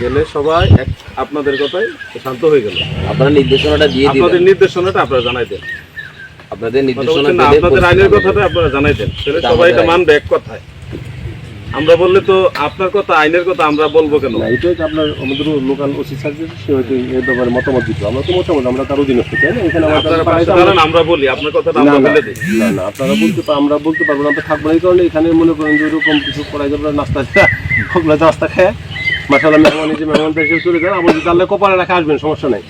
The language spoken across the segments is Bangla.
গেলে সবাই এক আপনাদের কথাই শান্ত হয়ে গেল। আপনারা নির্দেশনাটা দিয়ে আপনাদের নির্দেশনাটা আপনারা জানাই দেন। আপনাদের নির্দেশনা বলছেন আপনাদের আইনের কথাটা আপনারা জানাই দেন। তাহলে সবাই এটা মানবে এক কথায়। আমরা বললে তো আপনার কথা আইনের কথা আমরা বলব কেন? না এটাই তো আপনার আমাদের লোকাল ওসি সার্ভিস সে হয়তো এর ব্যাপারে মতামত দিত। আমরা তো মতামত আমরা তার অধীনস্থ তাই না? এখানে আমরা আপনারা পাশে দাঁড়ান আমরা- আমরা বলি আপনার কথাটা আমরা বলে দিই। না না আপনারা বলতে আমরা বলতে পারব না আমরা থাকব না এই কারণে এখানে মনে করেন যে এরকম কিছু করাই যাবে নাস্তা ওগুলো নাস্তা খেয়ে। মাসাল্লাহ মেহমান যে মেহমান হিসেবে চলে যান আবার যদি কপালে রাখে আসবেন সমস্যা নাই।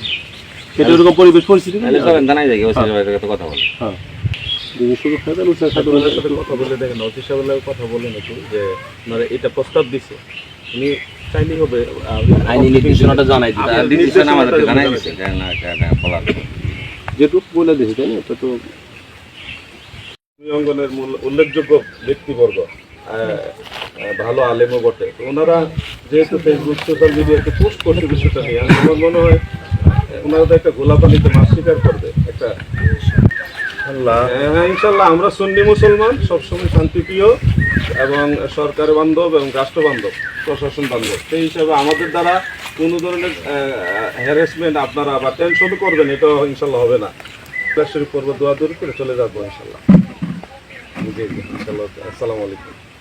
এটা এরকম পরিবেশ পরিস্থিতি জানাই যায় কথা হ্যাঁ। যদি সুযোগ থাকে তাহলে ওসির সাথে কথা বলে দেখেন অফিস সাহেবের কথা বলেন একটু যে ওনারা এটা প্রস্তাব দিছে। উনি চাইলেই হবে আইনি নির্দেশনাটা জানাই দিতে আপনার নির্দেশনা আমাদেরকে জানাই জানাই দিচ্ছে না বলার যেটুকু বলে দিয়েছি তাই না? এটা তো অঙ্গনের মূল- উল্লেখযোগ্য ব্যক্তিবর্গ। ভালো আলেমও বটে। তো ওনারা যেহেতু ফেসবুক সোশ্যাল মিডিয়াতে পোস্ট করছে বিষয়টা নিয়ে আমার মনে হয় ওনারা তো একটা গোলা পানিতে মাছ শিকার করবে একটা আল্লাহ হ্যাঁ ইনশাল্লাহ আমরা সুন্নি মুসলমান সবসময় শান্তিপ্রিয় এবং সরকার বান্ধব এবং রাষ্ট্র বান্ধব প্রশাসন বান্ধব। সেই হিসাবে আমাদের দ্বারা কোনো ধরনের হ্যারাসমেন্ট আপনারা বা টেনশন করবেন এটা ইনশাল্লাহ হবে না। শরীফ করব দোয়া দূর করে চলে যাব ইনশাল্লাহ জি ইনশাল্লাহ আসসালামু আলাইকুম।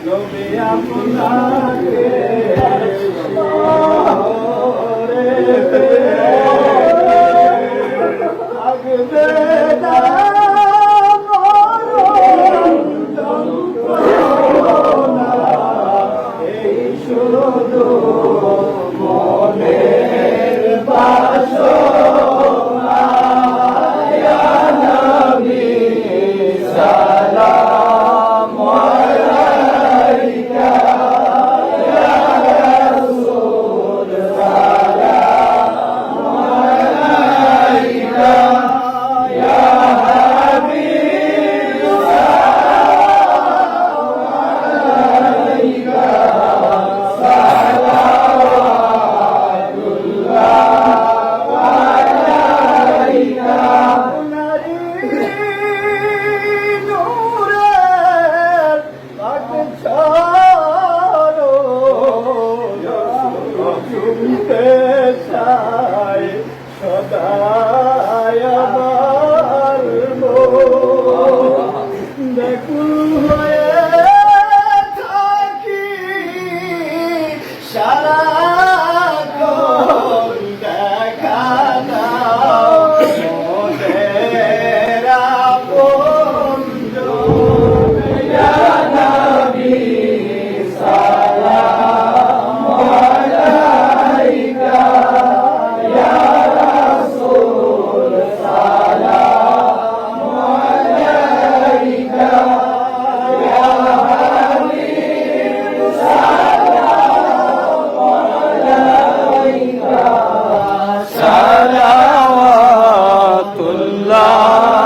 নবী আপনাকে love.